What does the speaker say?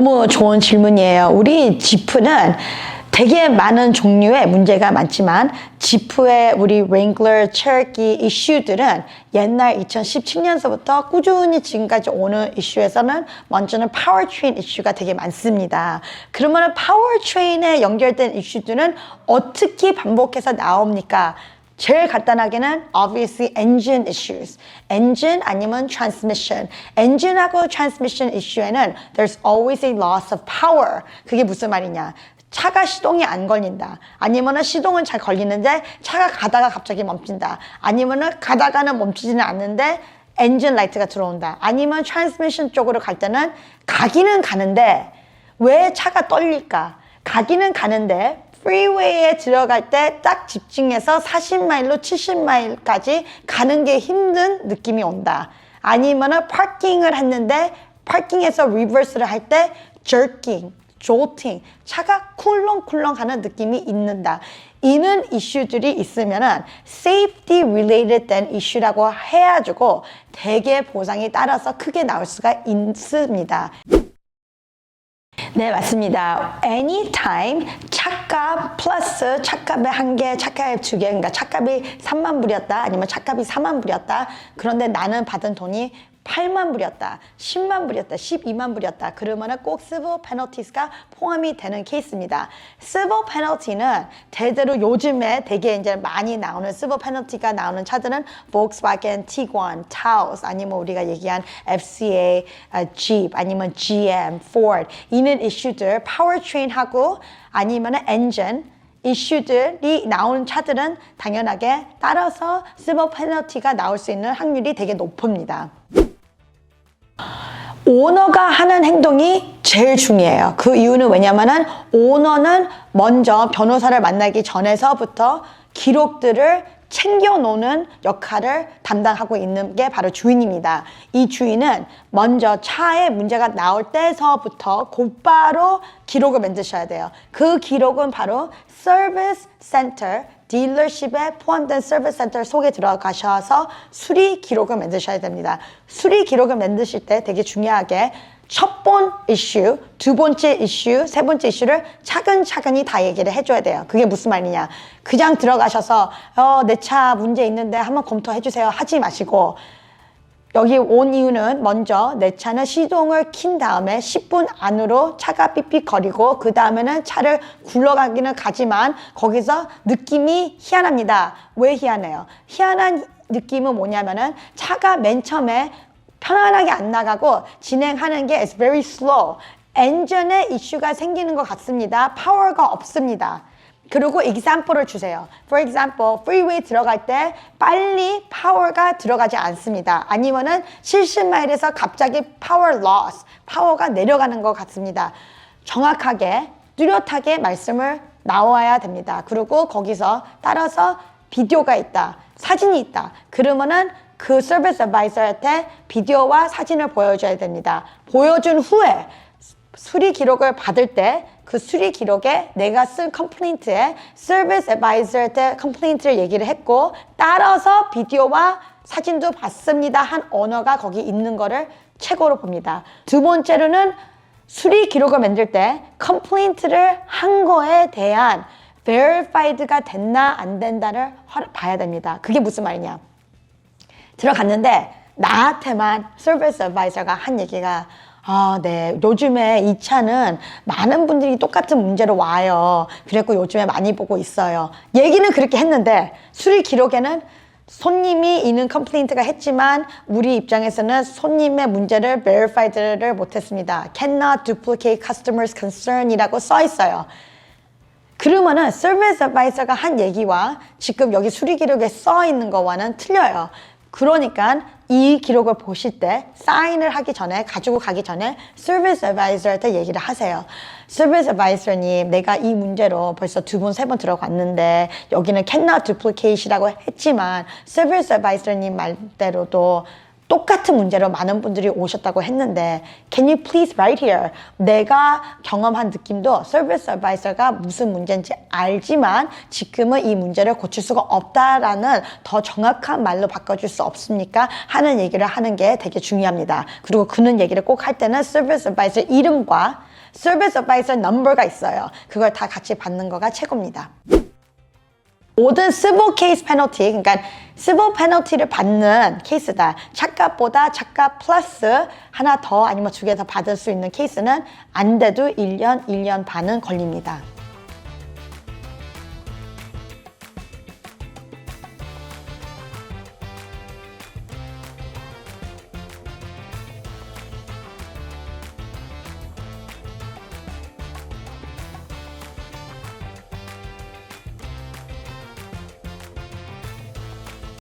너무 좋은 질문이에요. 우리 지프는 되게 많은 종류의 문제가 많지만 지프의 우리 Wrangler, Cherokee 이슈들은 옛날 2017년서부터 꾸준히 지금까지 오는 이슈에서는 먼저는 파워트레인 이슈가 되게 많습니다. 그러면 파워트레인에 연결된 이슈들은 어떻게 반복해서 나옵니까? 제일 간단하게는 obviously engine issues. engine 아니면 transmission. engine하고 transmission issue는 there's always a loss of power. 그게 무슨 말이냐? 차가 시동이 안 걸린다. 아니면은 시동은 잘 걸리는데 차가 가다가 갑자기 멈춘다. 아니면은 가다가는 멈추지는 않는데 엔진 라이트가 들어온다. 아니면 트랜스미션 쪽으로 갈 때는 가기는 가는데 왜 차가 떨릴까? 가기는 가는데 프리웨이에 들어갈 때 딱 집중해서 40마일로 70마일까지 가는 게 힘든 느낌이 온다. 아니면은 파킹을 했는데 파킹에서 리버스를 할 때 jerking, jolting, 차가 쿨렁쿨렁 하는 느낌이 있는다. 이는 이슈들이 있으면은 safety related 된 이슈라고 해가지고 대개 보상이 따라서 크게 나올 수가 있습니다. 네, 맞습니다. anytime 차값 플러스 차값의 한 개, 차값의 두 개, 그러니까 차값이 3만 불이었다, 아니면 차값이 4만 불이었다. 그런데 나는 받은 돈이 8만 불이었다, 10만 불이었다, 12만 불이었다. 그러면 은 꼭 civil penalties가 포함이 되는 케이스입니다. civil penalty는 대대로 요즘에 되게 이제 많이 나오는 civil penalty가 나오는 차들은 Volkswagen, Tiguan, Taos, 아니면 우리가 얘기한 FCA, 아, Jeep, 아니면 GM, Ford 이는 이슈들 powertrain하고 아니면 engine 이슈들이 나오는 차들은 당연하게 따라서 civil penalty가 나올 수 있는 확률이 되게 높습니다. 오너가 하는 행동이 제일 중요해요. 그 이유는 왜냐면은 오너는 먼저 변호사를 만나기 전에서부터 기록들을 챙겨 놓는 역할을 담당하고 있는 게 바로 주인입니다. 이 주인은 먼저 차에 문제가 나올 때서부터 곧바로 기록을 만드셔야 돼요. 그 기록은 바로 서비스 센터 딜러십에 포함된 서비스 센터 속에 들어가셔서 수리 기록을 만드셔야 됩니다. 수리 기록을 만드실 때 되게 중요하게 첫 번 이슈, 두 번째 이슈, 세 번째 이슈를 차근차근히 다 얘기를 해줘야 돼요. 그게 무슨 말이냐. 그냥 들어가셔서, 어, 내 차 문제 있는데 한번 검토해 주세요. 하지 마시고, 여기 온 이유는 먼저 내 차는 시동을 킨 다음에 10분 안으로 차가 삐삐거리고 그 다음에는 차를 굴러가기는 가지만 거기서 느낌이 희한합니다. 왜 희한해요? 희한한 느낌은 뭐냐면은 차가 맨 처음에 편안하게 안 나가고 진행하는 게 is very slow. 엔진에 이슈가 생기는 것 같습니다. 파워가 없습니다. 그리고 example을 주세요. For example, freeway 들어갈 때 빨리 파워가 들어가지 않습니다. 아니면은 70마일에서 갑자기 power loss, 파워가 내려가는 것 같습니다. 정확하게 뚜렷하게 말씀을 나와야 됩니다. 그리고 거기서 따라서 비디오가 있다, 사진이 있다. 그러면은 그 서비스 어바이저한테 비디오와 사진을 보여줘야 됩니다. 보여준 후에 수리 기록을 받을 때 그 수리 기록에 내가 쓴 컴플레인트에 서비스 애바이저한테 컴플레인트를 얘기를 했고 따라서 비디오와 사진도 봤습니다 한 언어가 거기 있는 거를 최고로 봅니다. 두 번째로는 수리 기록을 만들 때 컴플레인트를 한 거에 대한 verified가 됐나 안 된다를 봐야 됩니다. 그게 무슨 말이냐? 들어갔는데 나한테만 서비스 어바이저가 한 얘기가 아, 네. 요즘에 이 차는 많은 분들이 똑같은 문제로 와요. 그래갖고 요즘에 많이 보고 있어요. 얘기는 그렇게 했는데 수리 기록에는 손님이 있는 컴플레인트가 했지만 우리 입장에서는 손님의 문제를 verified를 못했습니다. cannot duplicate customers concern이라고 써 있어요. 그러면은 서비스 어바이저가 한 얘기와 지금 여기 수리 기록에 써 있는 거와는 틀려요. 그러니까 이 기록을 보실 때 사인을 하기 전에 가지고 가기 전에 서비스 어바이저한테 얘기를 하세요. 서비스 어바이저님, 내가 이 문제로 벌써 두 번, 세 번 들어갔는데 여기는 cannot duplicate이라고 했지만 서비스 어바이저님 말대로도 똑같은 문제로 많은 분들이 오셨다고 했는데 Can you please write here? 내가 경험한 느낌도 서비스 어바이저가 무슨 문제인지 알지만 지금은 이 문제를 고칠 수가 없다라는 더 정확한 말로 바꿔줄 수 없습니까? 하는 얘기를 하는 게 되게 중요합니다. 그리고 그는 얘기를 꼭 할 때는 서비스 어바이저 이름과 서비스 어바이저 넘버가 있어요. 그걸 다 같이 받는 거가 최고입니다. 모든 civil case penalty, 그러니까 civil penalty를 받는 케이스다. 착각보다 착각 플러스 하나 더 아니면 두 개 더 받을 수 있는 케이스는 안 돼도 1년, 1년 반은 걸립니다.